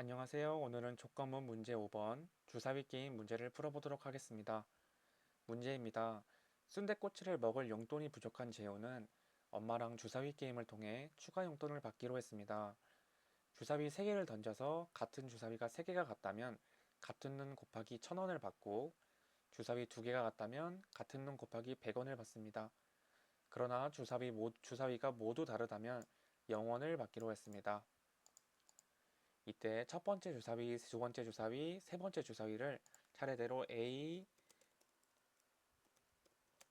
안녕하세요. 오늘은 조건문 문제 5번 주사위 게임 문제를 풀어보도록 하겠습니다. 문제입니다. 순댓꼬치를 먹을 용돈이 부족한 재호는 엄마랑 주사위 게임을 통해 추가 용돈을 받기로 했습니다. 주사위 3개를 던져서 같은 주사위가 3개가 같다면 같은 눈 곱하기 1000원을 받고 주사위 2개가 같다면 같은 눈 곱하기 100원을 받습니다. 그러나 주사위 모, 주사위가 모두 다르다면 0원을 받기로 했습니다. 이때 첫 번째 주사위, 두 번째 주사위, 세 번째 주사위를 차례대로 A,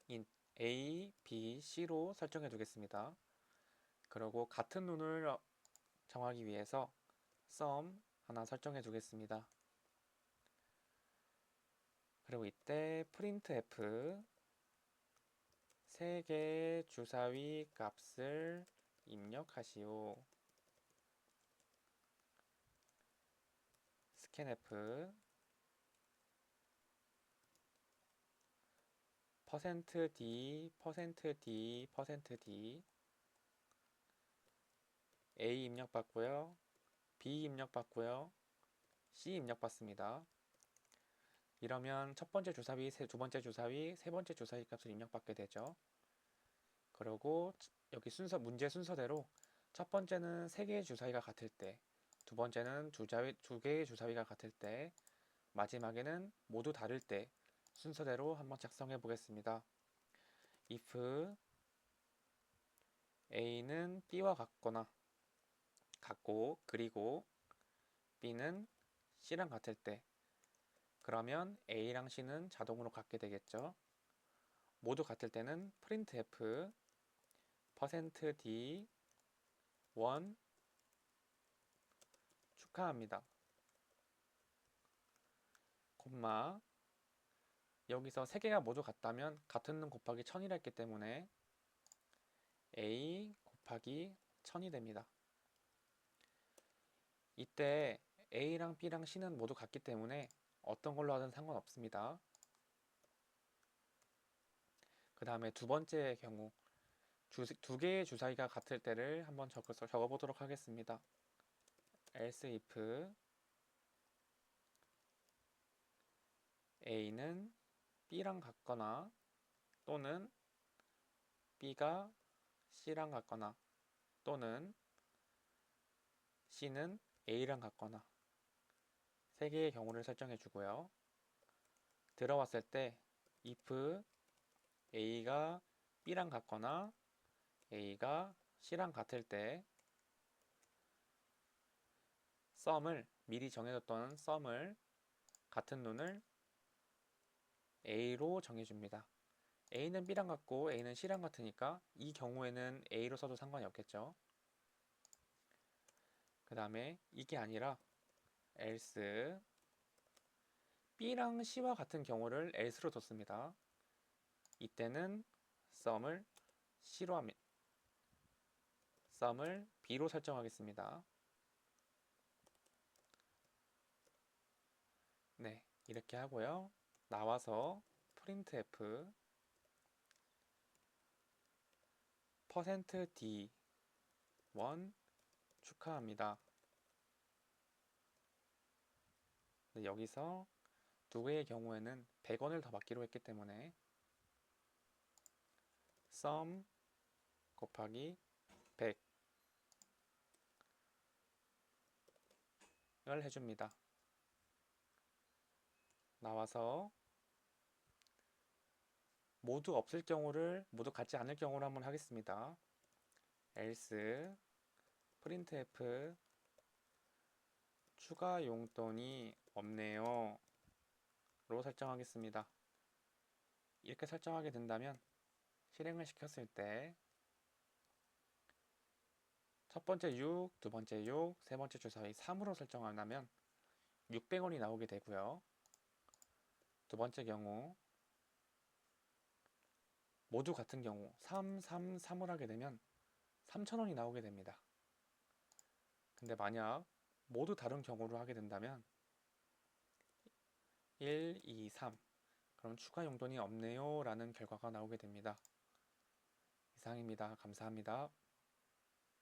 인, A, B, C로 설정해 두겠습니다. 그리고 같은 눈을 정하기 위해서 sum 하나 설정해 두겠습니다. 그리고 이때 printf 세 개의 주사위 값을 입력하시오. 스캔F 퍼센트 %d, 퍼센트 %d, 퍼센트 %d A 입력 받고요. B 입력 받고요. C 입력 받습니다. 이러면 첫 번째 주사위, 두 번째 주사위, 세 번째 주사위 값을 입력받게 되죠. 그리고 여기 순서 문제 순서대로 첫 번째는 세 개의 주사위가 같을 때, 두 번째는 두, 자위, 두 개의 주사위가 같을 때, 마지막에는 모두 다를 때 순서대로 한번 작성해 보겠습니다. if a는 b와 같거나 같고 그리고 b는 c랑 같을 때 그러면 a랑 c는 자동으로 같게 되겠죠. 모두 같을 때는 printf %d 1 축하합니다. 콤마 여기서 세 개가 모두 같다면 같은 놈 곱하기 1000이라 했기 때문에 a 곱하기 1000이 됩니다. 이때 a랑 b랑 c는 모두 같기 때문에 어떤 걸로 하든 상관없습니다. 그 다음에 두 번째 경우 주, 두 개의 주사위가 같을 때를 한번 적어, 적어보도록 하겠습니다. Else if a는 b랑 같거나 또는 b가 c랑 같거나 또는 c는 a랑 같거나 세 개의 경우를 설정해 주고요. 들어왔을 때 if a가 b랑 같거나 a가 c랑 같을 때 썸을 미리 정해뒀던 썸을 같은 눈을 A로 정해줍니다. A는 B랑 같고 A는 C랑 같으니까 이 경우에는 A로 써도 상관이 없겠죠. 그 다음에 이게 아니라 else B랑 C와 같은 경우를 else로 뒀습니다. 이때는 sum을 C로 합니다. sum을 B로 설정하겠습니다. 네, 이렇게 하고요. 나와서 printf %d 1 축하합니다. 네, 여기서 두 개의 경우에는 100원을 더 받기로 했기 때문에 sum 곱하기 100을 해줍니다. 나와서 모두 없을 경우를 모두 같지 않을 경우로 한번 하겠습니다. else printf 추가 용돈이 없네요. 로 설정하겠습니다. 이렇게 설정하게 된다면 실행을 시켰을 때 첫 번째 6, 두 번째 6, 세 번째 주사위 3으로 설정한다면 600원이 나오게 되고요. 두 번째 경우 모두 같은 경우 3, 3, 3을 하게 되면 3,000원이 나오게 됩니다. 근데 만약 모두 다른 경우를 하게 된다면 1, 2, 3 그럼 추가 용돈이 없네요 라는 결과가 나오게 됩니다. 이상입니다. 감사합니다.